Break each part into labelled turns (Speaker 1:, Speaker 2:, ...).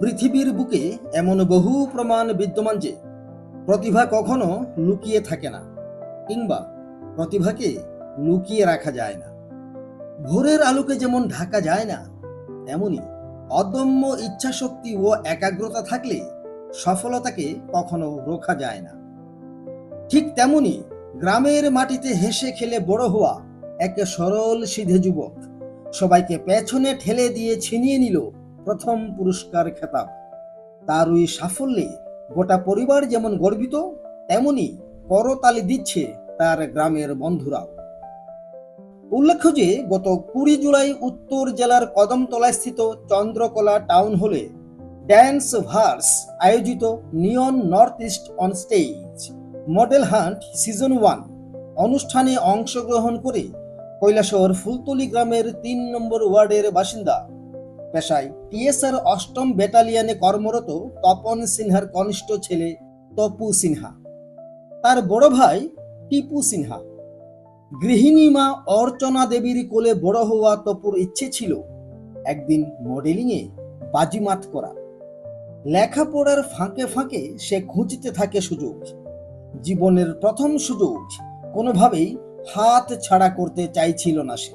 Speaker 1: পৃথিবীর বুকে এমন বহু প্রমাণ বিদ্যমান যে প্রতিভা কখনো লুকিয়ে থাকে না, কিংবা প্রতিভাকে লুকিয়ে রাখা যায় না। ভোরের আলোকে যেমন ঢাকা যায় না, তেমনি অদম্য ইচ্ছাশক্তি ও একাগ্রতা থাকলে সফলতাকে কখনো রোখা যায় না। ঠিক তেমনি গ্রামের মাটিতে হেসে খেলে বড় হওয়া এক সরল সিধে যুবক। সবাইকে পেছনে ঠেলে দিয়ে ছিনিয়ে নিল প্রথম পুরস্কার খেতাব। তার ওই সাফল্যে গোটা পরিবার যেমন গর্বিত, তেমনি করতালি দিচ্ছে তার গ্রামের বন্ধুরাও। উল্লেখ্য যে, গত কুড়ি জুলাই উত্তর জেলার কদমতলায় স্থিত Chandrakala town hall dance verse আয়োজিত neon north east on stage model hunt season one অনুষ্ঠানে অংশগ্রহণ করে কৈলাসহর ফুলতলি গ্রামের তিন নম্বর ওয়ার্ডের বাসিন্দা। পেশায় টিএসআর অষ্টম ব্যাটালিয়নে কর্মরত তপন সিনহার কনিষ্ঠ ছেলে তপু সিনহা। তার বড় ভাই টিপু সিনহা। গৃহিণী মা অর্চনা দেবীর কোলে বড় হওয়া তপুর ইচ্ছে ছিল একদিন মডেলিংয়ে বাজিমাত করা। লেখাপড়ার ফাঁকে ফাঁকে সে খুঁজতে থাকে সুযোগ। জীবনের প্রথম সুযোগ কোনোভাবেই হাত ছাড়া করতে চাইছিল না সে।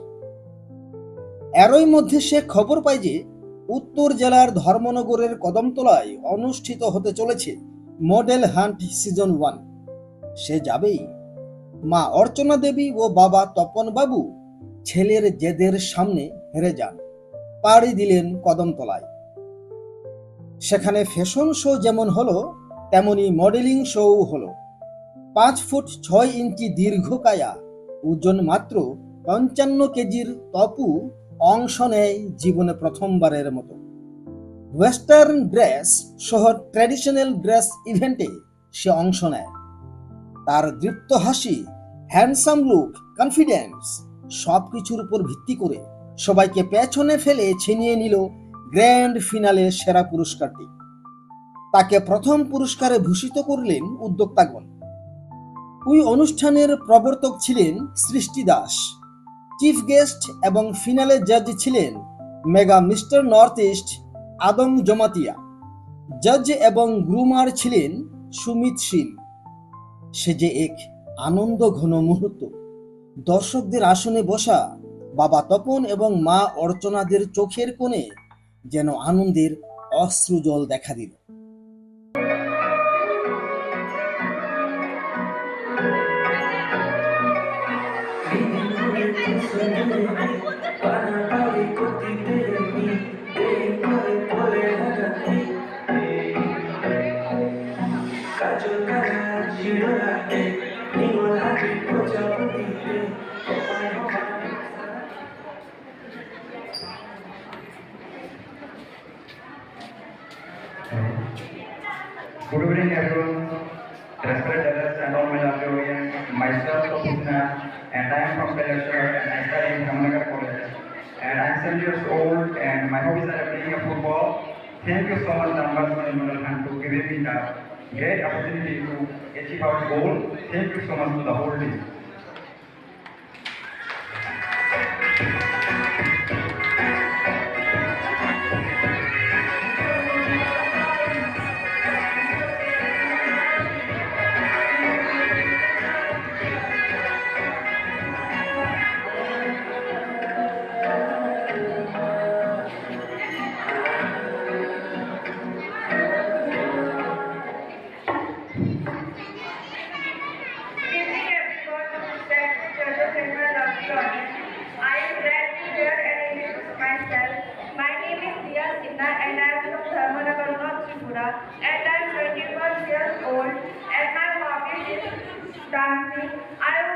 Speaker 1: এরই মধ্যে সে খবর পায় যে, উত্তর জেলার ধর্মনগরের কদমতলায় অনুষ্ঠিত হতে চলেছে মডেল হান্ট সিজন ওয়ান। সে যাবেই। মা অর্চনা দেবী ও বাবা তপন বাবু ছেলের জেদের সামনে হেরে যান। পাড়ি দিলেন কদমতলায়। সেখানে ফ্যাশন শো যেমন হলো, তেমনি মডেলিং শোও হলো। পাঁচ ফুট ছয় ইঞ্চি দীর্ঘকায়া ওজন মাত্র পঞ্চান্ন কেজির তপু অংশ নেয় জীবনে প্রথমবারের মতো। ওয়েস্টার্ন ড্রেস সহ ট্র্যাডিশনাল ড্রেস ইভেন্টে সে অংশ নেয়। তার দৃপ্ত হাসি হ্যান্ডসাম লুক কনফিডেন্স সব কিছুর উপর ভিত্তি করে সবাইকে পেছনে ফেলে ছিনিয়ে নিল গ্র্যান্ড ফিনালে সেরা পুরস্কারটি। তাকে প্রথম পুরস্কারে ভূষিত করলেন উদ্যোক্তাগণ ওই অনুষ্ঠানের প্রবর্তক ছিলেন সৃষ্টি দাস। চিফ গেস্ট এবং ফিনালে জাজ ছিলেন mega mister north east Adam Jamatia. জাজ এবং গ্রুমার ছিলেন সুমিত শীল। সে যে এক আনন্দ ঘন মুহূর্ত। দর্শকদের আসনে বসা বাবা তপন এবং মা অর্চনাদের চোখের কোণে যেন আনন্দের অশ্রুজল দেখা দিল।
Speaker 2: Good evening, everyone. Respected elders and all my. Myself, Kapusna, and I am from Kalashar, and I study in Ramanagar College. And I'm seven years old, and my hobbies are playing of football. Thank you so much, Nambas Manimal Khan, to giving me the great opportunity to achieve our goal. Thank you so much to the whole team.
Speaker 3: strategy. I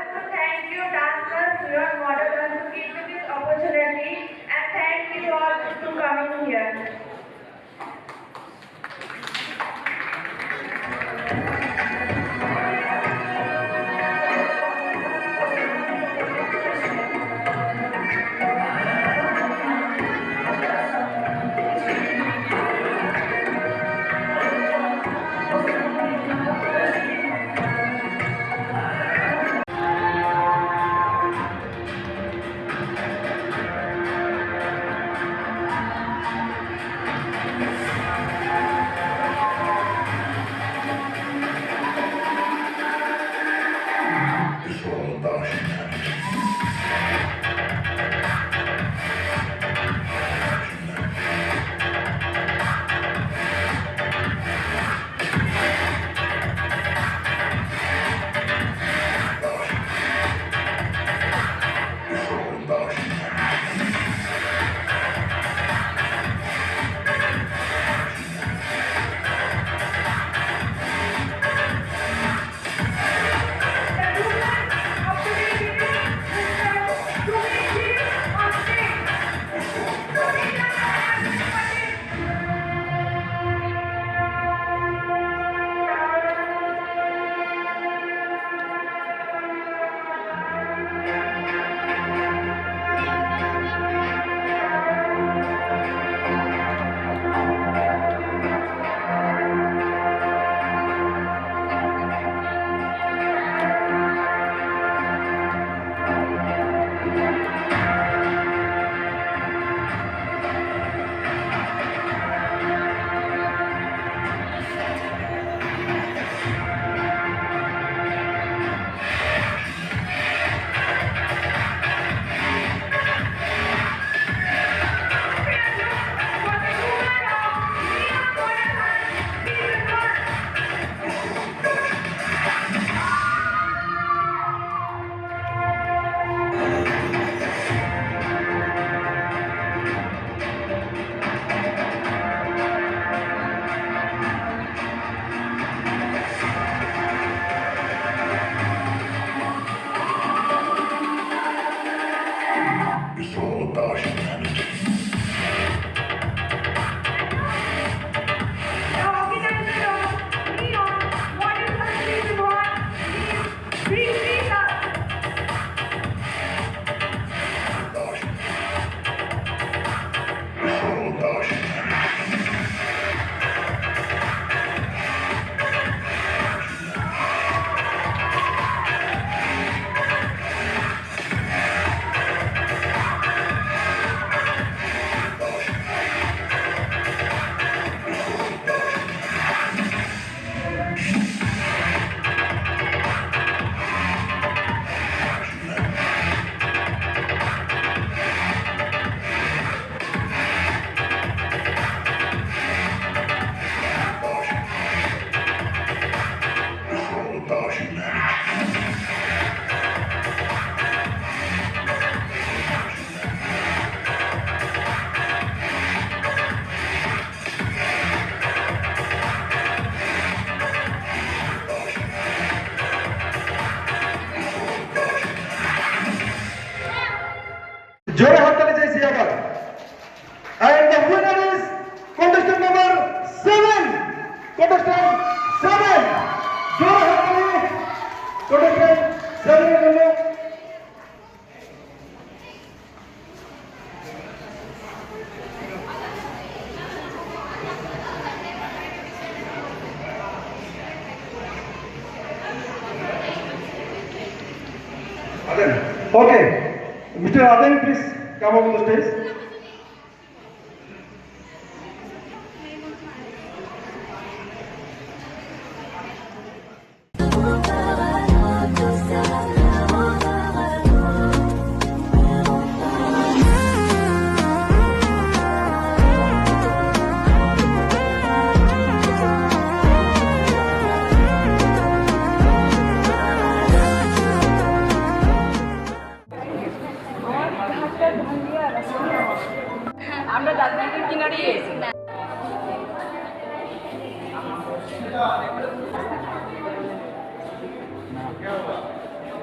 Speaker 4: Okay. Mr. Aden, please come up on the stage.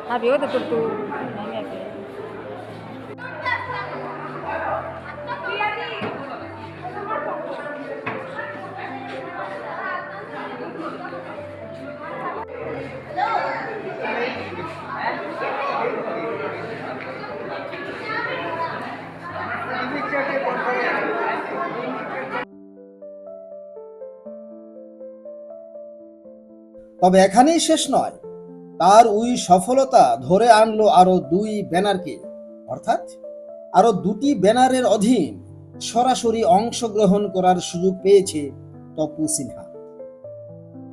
Speaker 5: Sabi ko, natutuwa.
Speaker 1: তবে এখানেই শেষ নয় তার ওই সফলতা ধরে আনলো আরও দুই ব্যানারকে। অর্থাৎ আরও দুটি ব্যানারের অধীন সরাসরি অংশগ্রহণ করার সুযোগ পেয়েছে তপু সিনহা।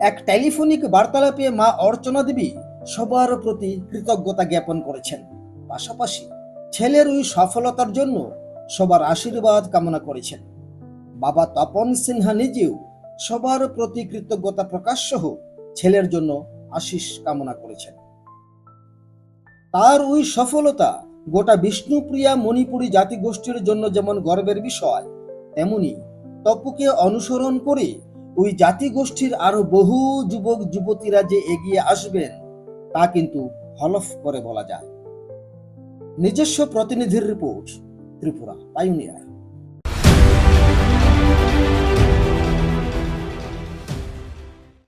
Speaker 1: এক টেলিফোনিক বার্তালাপে মা অর্চনা দেবী সবার প্রতি কৃতজ্ঞতা জ্ঞাপন করেছেন। পাশাপাশি ছেলের ওই সফলতার জন্য সবার আশীর্বাদ কামনা করেছেন। বাবা তপন সিনহা নিজেও সবার প্রতি কৃতজ্ঞতা প্রকাশ সহ ছেলের জন্য আশিস কামনা করেছেন। তার ওই সফলতা গোটা বিষ্ণুপ্রিয়া মণিপুরী জাতিগোষ্ঠীর জন্য যেমন গর্বের বিষয়, তেমনি তপুকে অনুসরণ করে ওই জাতিগোষ্ঠীর আরও বহু যুবক, যুবতীরা যে এগিয়ে আসবেন, তা কিন্তু হলফ করে বলা যায়। নিজস্ব প্রতিনিধির রিপোর্ট ত্রিপুরা পাইনিয়ার